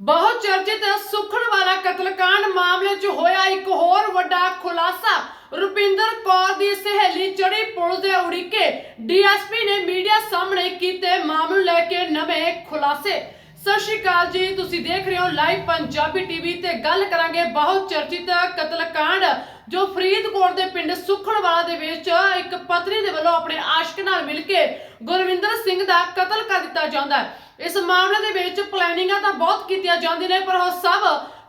ਬਹੁਤ ਚਰਚਿਤ ਸੁਖਣ ਵਾਲਾ ਕਤਲकांड ਮਾਮਲੇ 'ਚ ਹੋਇਆ ਇੱਕ ਹੋਰ ਵੱਡਾ ਖੁਲਾਸਾ। ਰੁਪਿੰਦਰ ਕੌਰ ਦੀ ਸਹੇਲੀ ਚੜੀ ਪੁਲਿਸ ਦੇ ਉੜੀਕੇ ਡੀਐਸਪੀ ਨੇ ਮੀਡੀਆ ਸਾਹਮਣੇ ਕੀਤੇ ਮਾਮਲੇ ਲੈ ਕੇ ਨਵੇਂ ਖੁਲਾਸੇ। ਸਤਿ ਸ਼੍ਰੀ ਅਕਾਲ ਜੀ, ਤੁਸੀਂ ਦੇਖ ਰਹੇ ਹੋ ਲਾਈਵ ਪੰਜਾਬੀ ਟੀਵੀ ਤੇ ਗੱਲ ਕਰਾਂਗੇ ਬਹੁਤ ਚਰਚਿਤ ਕਤਲकांड ਜੋ ਫਰੀਦਕੋਟ ਦੇ ਪਿੰਡ ਸੁਖਣਵਾਲਾ ਦੇ ਵਿੱਚ ਇੱਕ ਪਤਨੀ ਦੇ ਵੱਲੋਂ ਆਪਣੇ ਆਸ਼ਕ ਨਾਲ ਮਿਲ ਕੇ ਗੁਰਵਿੰਦਰ ਸਿੰਘ ਦਾ ਕਤਲ ਕਰ ਦਿੱਤਾ ਜਾਂਦਾ ਹੈ। ਇਸ ਮਾਮਲੇ ਦੇ ਵਿੱਚ ਪਲੈਨਿੰਗਾਂ ਤਾਂ ਬਹੁਤ ਕੀਤੀਆਂ ਜਾਂਦੀਆਂ ਨੇ, ਪਰ ਉਹ ਸਭ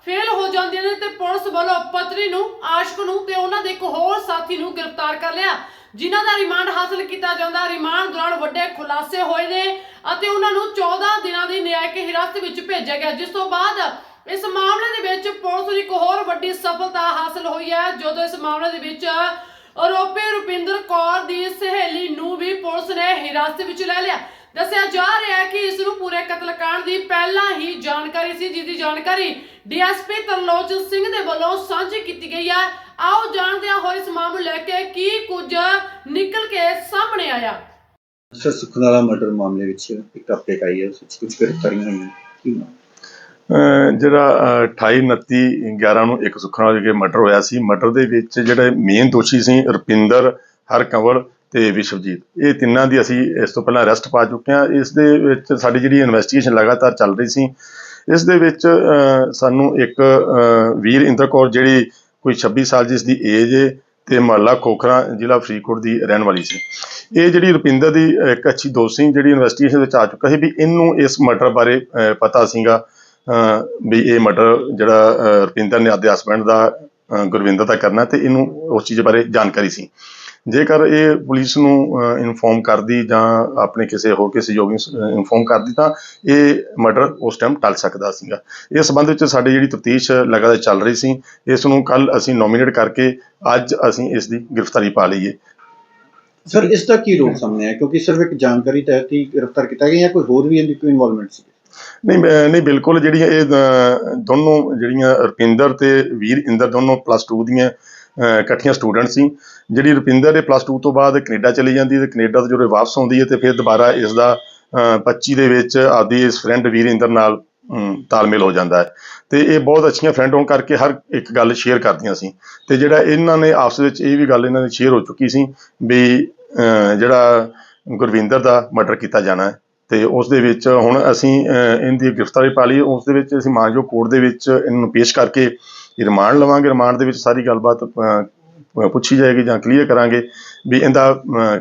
ਫੇਲ ਹੋ ਜਾਂਦੀਆਂ ਨੇ ਤੇ ਪੁਲਿਸ ਵੱਲੋਂ ਪਤਨੀ ਨੂੰ, ਆਸ਼ਕ ਨੂੰ ਤੇ ਉਹਨਾਂ ਦੇ ਇੱਕ ਹੋਰ ਸਾਥੀ ਨੂੰ ਗ੍ਰਿਫਤਾਰ ਕਰ ਲਿਆ, ਜਿਨ੍ਹਾਂ ਦਾ ਰਿਮਾਂਡ ਹਾਸਲ ਕੀਤਾ ਜਾਂਦਾ। ਰਿਮਾਂਡ ਦੌਰਾਨ ਵੱਡੇ ਖੁਲਾਸੇ ਹੋਏ ਨੇ ਅਤੇ ਉਹਨਾਂ ਨੂੰ 14 ਦਿਨਾਂ ਦੀ ਨਿਆਇਕ ਹਿਰਾਸਤ ਵਿੱਚ ਭੇਜਿਆ ਗਿਆ। ਜਿਸ ਤੋਂ ਬਾਅਦ ਇਸ ਮਾਮਲੇ ਦੇ ਵਿੱਚ ਪੁਲਿਸ ਨੂੰ ਇੱਕ ਹੋਰ ਵੱਡੀ ਸਫਲਤਾ ਹਾਸਲ ਹੋਈ ਹੈ, ਜਦੋਂ ਇਸ ਮਾਮਲੇ ਦੇ ਵਿੱਚ ਆਰੋਪੀ ਰੁਪਿੰਦਰ ਕੌਰ ਦੀ ਸਹੇਲੀ ਨੂੰ ਵੀ ਪੁਲਿਸ ਨੇ ਹਿਰਾਸਤ ਵਿੱਚ ਲੈ ਲਿਆ। ਦੱਸਿਆ ਜਾ ਰਿਹਾ ਹੈ ਕਿ ਇਸ ਨੂੰ ਪੂਰੇ ਕਤਲकांड ਦੀ ਪਹਿਲਾਂ ਹੀ ਜਾਣਕਾਰੀ ਸੀ ਜਿਸ ਦੀ ਜਾਣਕਾਰੀ ਡੀਐਸਪੀ ਤਰਲੋਚਨ ਸਿੰਘ ਦੇ ਵੱਲੋਂ ਸਾਂਝੀ ਕੀਤੀ ਗਈ ਹੈ ਆਓ ਜਾਣਦੇ ਹਾਂ ਹੋਏ ਇਸ ਮਾਮਲੇ ਲੈ ਕੇ ਕੀ ਕੁਝ ਨਿਕਲ ਕੇ ਸਾਹਮਣੇ ਆਇਆ। ਸਰ ਸੁਖਨਾਲਾ ਮਰਡਰ ਮਾਮਲੇ ਵਿੱਚ ਇੱਕ ਅਪਡੇਟ ਆਈ ਹੈ ਉਸ ਵਿੱਚ ਕੁਝ ਗ੍ਰਿਫਤਾਰੀਆਂ ਹੋਈਆਂ ਕੀ ਜਿਹੜਾ ਅਹ 28 29 11 ਨੂੰ ਇੱਕ ਸੁਖਨਾ ਦੇ ਮਰਡਰ ਹੋਇਆ ਸੀ। ਮਰਡਰ ਦੇ ਵਿੱਚ ਜਿਹੜੇ ਮੇਨ ਦੋਸ਼ੀ ਸੀ ਰੁਪਿੰਦਰ ਹਰਕੰਵਲ ਤੇ ਵਿਸ਼ਵਜੀਤ। ਇਹ ਤਿੰਨਾਂ ਦੀ ਅਸੀਂ ਇਸ ਤੋਂ ਪਹਿਲਾਂ ਅਰੈਸਟ ਪਾ ਚੁੱਕੇ ਹਾਂ। ਇਸ ਦੇ ਵਿੱਚ ਸਾਡੀ ਜਿਹੜੀ ਇਨਵੈਸਟੀਗੇਸ਼ਨ ਲਗਾਤਾਰ ਚੱਲ ਰਹੀ ਸੀ, ਇਸ ਦੇ ਵਿੱਚ ਸਾਨੂੰ ਇੱਕ ਵੀਰ ਇੰਦਰ ਕੌਰ ਜਿਹੜੀ ਕੋਈ 26 ਸਾਲ ਜਿਸ ਦੀ ਏਜ ਹੈ ਤੇ ਮਹੱਲਾ ਖੋਖਰਾ, ਜ਼ਿਲ੍ਹਾ ਫਰੀਦਕੋਟ ਦੀ ਰਹਿਣ ਵਾਲੀ ਸੀ। ਇਹ ਜਿਹੜੀ ਰੁਪਿੰਦਰ ਦੀ ਇੱਕ ਅੱਛੀ ਦੋਸਤ ਸੀ, ਜਿਹੜੀ ਇਨਵੈਸਟੀਗੇਸ਼ਨ ਵਿੱਚ ਆ ਚੁੱਕਾ ਸੀ ਵੀ ਇਹਨੂੰ ਇਸ ਮਰਡਰ ਬਾਰੇ ਪਤਾ ਸੀਗਾ ਵੀ ਇਹ ਮਰਡਰ ਜਿਹੜਾ ਰੁਪਿੰਦਰ ਨੇ ਆਪਦੇ ਹਸਬੰਡ ਦਾ ਗੁਰਵਿੰਦਰ ਦਾ ਕਰਨਾ ਤੇ ਇਹਨੂੰ ਉਸ ਚੀਜ਼ ਬਾਰੇ ਜਾਣਕਾਰੀ ਸੀ। ਜੇਕਰ ਇਹ ਪੁਲਿਸ ਨੂੰ ਇਨਫੋਰਮ ਕਰਦੀ ਜਾਂ ਆਪਣੇ ਕਿਸੇ ਹੋਰ ਕਿਸੇ ਸਹਿਯੋਗੀ ਨੂੰ ਇਨਫੋਰਮ ਕਰਦੀ ਤਾਂ ਇਹ ਮਰਡਰ ਉਸ ਟਾਈਮ ਟਲ ਸਕਦਾ ਸੀਗਾ। ਇਸ ਸੰਬੰਧ ਵਿੱਚ ਸਾਡੀ ਜਿਹੜੀ ਤਫਤੀਸ਼ ਲਗਾਤਾਰ ਚੱਲ ਰਹੀ ਸੀ ਇਸ ਨੂੰ ਕੱਲ ਅਸੀਂ ਨੋਮੀਨੇਟ ਕਰਕੇ ਅੱਜ ਅਸੀਂ ਇਸ ਦੀ ਗ੍ਰਿਫਤਾਰੀ ਪਾ ਲਈਏ। ਸਰ ਇਸ ਦਾ ਕੀ ਰੋਲ ਸਾਹਮਣੇ ਆਇਆ? ਕਿਉਂਕਿ ਸਿਰਫ ਇੱਕ ਜਾਣਕਾਰੀ ਤਹਿਤ ਹੀ ਗ੍ਰਿਫਤਾਰ ਕੀਤਾ ਗਿਆ ਜਾਂ ਕੋਈ ਹੋਰ ਵੀ ਇਹਦੀ ਕੋਈ ਇਨਵੋਲਵਮੈਂਟ ਸੀ? ਨਹੀਂ ਨਹੀਂ ਬਿਲਕੁਲ ਜਿਹੜੀਆਂ ਇਹ ਦੋਨੋਂ ਜਿਹੜੀਆਂ ਰੁਪਿੰਦਰ ਤੇ ਵੀਰ ਇੰਦਰ ਦੋਨੋਂ ਪਲੱਸ 2 ਦੀਆਂ ਇਕੱਠੀਆਂ ਸਟੂਡੈਂਟ ਸੀ ਜਿਹੜੀ ਰੁਪਿੰਦਰ ਇਹ ਪਲੱਸ 2 ਤੋਂ ਬਾਅਦ ਕੈਨੇਡਾ ਚਲੀ ਜਾਂਦੀ ਹੈ ਤੇ ਕੈਨੇਡਾ ਤੋਂ ਜਦੋਂ ਵਾਪਸ ਆਉਂਦੀ ਹੈ ਤੇ ਫਿਰ ਦੁਬਾਰਾ ਇਸ ਦਾ 25 ਦੇ ਵਿੱਚ ਆਦੀ ਇਸ ਫਰੈਂਡ ਵੀਰ ਇੰਦਰ ਨਾਲ ਤਾਲਮੇਲ ਹੋ ਜਾਂਦਾ ਹੈ। ਤੇ ਇਹ ਬਹੁਤ ਅੱਛੀਆਂ ਫਰੈਂਡ ਹੋਣ ਕਰਕੇ ਹਰ ਇੱਕ ਗੱਲ ਸ਼ੇਅਰ ਕਰਦੀਆਂ ਸੀ। ਤੇ ਜਿਹੜਾ ਇਹਨਾਂ ਨੇ ਆਪਸ ਵਿੱਚ ਇਹ ਵੀ ਗੱਲ ਇਹਨਾਂ ਦੀ ਸ਼ੇਅਰ ਹੋ ਚੁੱਕੀ ਸੀ ਵੀ ਜਿਹੜਾ ਗੁਰਵਿੰਦਰ ਦਾ ਮਰਡਰ ਕੀਤਾ ਜਾਣਾ ਹੈ। ਤੇ ਉਸ ਦੇ ਵਿੱਚ ਹੁਣ ਅਸੀਂ ਅਹ, ਇਹਦੀ ਗ੍ਰਿਫਤਾਰੀ ਪਾ ਲਈ ਉਸ ਦੇ ਵਿੱਚ ਅਸੀਂ ਮਾਨਜੋ ਕੋਰਟ ਦੇ ਵਿੱਚ ਇਹਨਾਂ ਨੂੰ ਪੇਸ਼ ਕਰਕੇ ਰਿਮਾਂਡ ਲਵਾਂਗੇ ਰਿਮਾਂਡ ਦੇ ਵਿੱਚ ਸਾਰੀ ਗੱਲਬਾਤ ਪੁੱਛੀ ਜਾਏਗੀ ਜਾਂ ਕਲੀਅਰ ਕਰਾਂਗੇ ਵੀ ਇਹਦਾ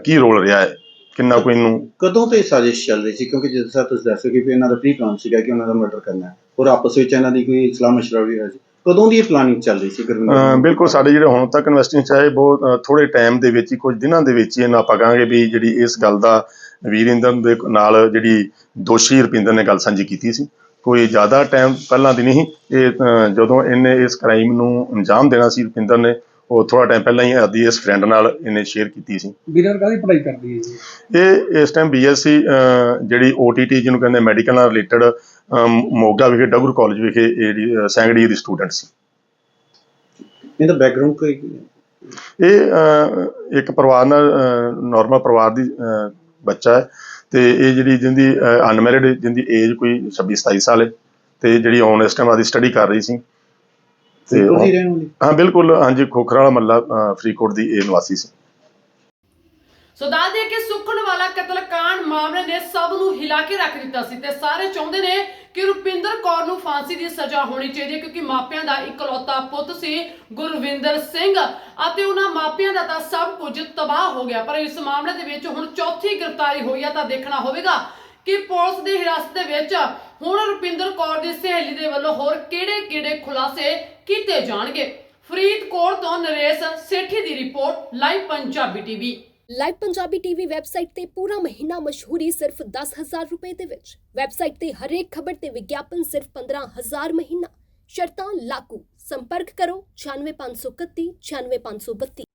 ਕੀ ਰੋਲ ਰਿਹਾ ਹੈ ਕਿੰਨਾ ਕੋਈ ਇਹਨੂੰ ਕਦੋਂ ਤੋਂ ਇਹ ਸਾਜ਼ਿਸ਼ ਚੱਲ ਰਹੀ ਸੀ? ਕਿਉਂਕਿ ਜਿਸ ਤਰ੍ਹਾਂ ਤੁਸੀਂ ਦੱਸੋਗੇ ਕਿ ਇਹਨਾਂ ਦਾ ਪ੍ਰੀ ਪਲਾਨ ਸੀਗਾ ਕਿ ਉਹਨਾਂ ਦਾ ਮਰਡਰ ਕਰਨਾ ਹੈ ਔਰ ਆਪਸ ਵਿੱਚ ਇਹਨਾਂ ਦੀ ਕੋਈ ਸਲਾਹ ਮਸ਼ਵਰਾ ਵੀ ਹੋਇਆ ਸੀ। ਕਦੋਂ ਦੀ ਇਹ ਪਲਾਨਿੰਗ ਚੱਲ ਰਹੀ ਸੀ ਗੁਰਵਿੰਦਰ? ਬਿਲਕੁਲ ਸਾਡੇ ਜਿਹੜੇ ਹੁਣ ਤੱਕ ਇਨਵੈਸਟਿਗੇਸ਼ਨ ਚਾਹੇ ਬਹੁਤ ਥੋੜੇ ਟਾਈਮ ਦੇ ਵਿੱਚ ਹੀ ਕੁਝ ਦਿਨਾਂ ਦੇ ਵਿੱਚ ਹੀ ਇਹਨਾਂ ਆਪਾਂ ਕਹਾਂਗੇ ਵੀ ਜਿਹੜੀ ਇਸ ਗੱਲ ਦਾ ਵੀਰਿੰਦਰ ਦੇ ਨਾਲ ਜਿਹੜੀ ਦੋਸ਼ੀ ਰੁਪਿੰਦਰ ਨੇ ਗੱਲ ਸਾਂਝੀ ਕੀਤੀ ਸੀ। ਕੋਈ ਜ਼ਿਆਦਾ ਟਾਈਮ ਪਹਿਲਾਂ ਦੀ ਨਹੀਂ ਇਹ ਜਦੋਂ ਇਹਨੇ ਇਸ ਕ੍ਰਾਈਮ ਨੂੰ ਅੰਜਾਮ ਦੇਣਾ ਸੀ ਰੁਪਿੰਦਰ ਨੇ ਉਹ ਥੋੜਾ ਟਾਈਮ ਪਹਿਲਾਂ ਹੀ ਆਦੀ ਇਸ ਫਰੈਂਡ ਨਾਲ ਇਹਨੇ ਸ਼ੇਅਰ ਕੀਤੀ ਸੀ। ਵੀਰਰ ਕਾਹਦੀ ਪੜ੍ਹਾਈ ਕਰਦੀ ਹੈ ਜੀ? ਇਹ ਇਸ ਟਾਈਮ ਬੀਐਸਸੀ ਜਿਹੜੀ OTT ਜਿਹਨੂੰ ਕਹਿੰਦੇ ਮੈਡੀਕਲ ਨਾਲ ਰਿਲੇਟਡ ਮੋਗਾ ਵਿਖੇ ਡਗਰੂ ਕਾਲਜ ਵਿਖੇ ਇਹ ਜਿਹੜੀ ਸੈਂਗੜੀ ਦੀ ਸਟੂਡੈਂਟ ਸੀ। ਇਹਦਾ ਬੈਕਗ੍ਰਾਉਂਡ ਕੋਈ ਇਹ ਇੱਕ ਪਰਿਵਾਰ ਨਾਲ ਨਾਰਮਲ ਪਰਿਵਾਰ ਦੀ ਬੱਚਾ ਹੈ। ਤੇ ਇਹ ਜਿਹੜੀ ਜਿੰਦੀ ਅਨਮੈਰਿਡ ਜਿੰਦੀ ਏਜ ਕੋਈ 26 27 ਸਾਲ ਹੈ ਤੇ ਜਿਹੜੀ ਔਨ ਇਸ ਟਾਈਮ ਆਦੀ ਸਟੱਡੀ ਕਰ ਰਹੀ ਸੀ। ਤੇ ਰਹਿਣ ਵਾਲੀ? ਹਾਂ ਬਿਲਕੁਲ ਹਾਂਜੀ ਖੋਖਰਾ ਵਾਲਾ ਮੱਲਾ ਫਰੀਦਕੋਟ ਦੀ ਇਹ ਨਿਵਾਸੀ ਸੀ। ਸੋ ਦੱਸ ਦਈਏ ਕਿ ਸੁਖਣ ਵਾਲਾ ਕਤਲकांड ਮਾਮਲੇ ਨੇ ਸਭ ਨੂੰ ਹਿਲਾ ਕੇ ਰੱਖ ਦਿੱਤਾ ਸੀ ਤੇ ਸਾਰੇ ਚਾਹੁੰਦੇ ਨੇ ਕਿ ਰੁਪਿੰਦਰ ਕੌਰ ਨੂੰ ਫਾਂਸੀ ਦੀ ਸਜ਼ਾ ਹੋਣੀ ਚਾਹੀਦੀ ਹੈ, ਕਿਉਂਕਿ ਮਾਪਿਆਂ ਦਾ ਇਕਲੌਤਾ ਪੁੱਤ ਸੀ ਗੁਰਵਿੰਦਰ ਸਿੰਘ ਅਤੇ ਉਹਨਾਂ ਮਾਪਿਆਂ ਦਾ ਤਾਂ ਸਭ ਕੁਝ ਤਬਾਹ ਹੋ ਗਿਆ। ਪਰ ਇਸ ਮਾਮਲੇ ਦੇ ਵਿੱਚ ਹੁਣ ਚੌਥੀ ਗ੍ਰਿਫਤਾਰੀ ਹੋਈ ਹੈ ਤਾਂ ਦੇਖਣਾ ਹੋਵੇਗਾ ਕਿ ਪੁਲਿਸ ਦੀ ਹਿਰਾਸਤ ਦੇ ਵਿੱਚ ਹੁਣ ਰੁਪਿੰਦਰ ਕੌਰ ਦੀ ਸਹੇਲੀ ਦੇ ਵੱਲੋਂ ਹੋਰ ਕਿਹੜੇ-ਕਿਹੜੇ ਖੁਲਾਸੇ ਕੀਤੇ ਜਾਣਗੇ? ਫਰੀਦਕੋਟ ਤੋਂ ਨਰੇਸ਼ ਸੇਠੀ ਦੀ report, live Punjabi TV. Live Punjabi TV website ਤੇ ਪੂਰਾ ਮਹੀਨਾ ਮਸ਼ਹੂਰੀ ਸਿਰਫ 10000 ਰੁਪਏ ਦੇ ਵਿੱਚ। ਵੈਬਸਾਈਟ ਤੇ ਹਰੇਕ ਖਬਰ ਤੇ ਵਿਗਿਆਪਨ ਸਿਰਫ 15000 ਮਹੀਨਾ। ਸ਼ਰਤਾਂ ਲਾਗੂ। ਸੰਪਰਕ ਕਰੋ 96531 96532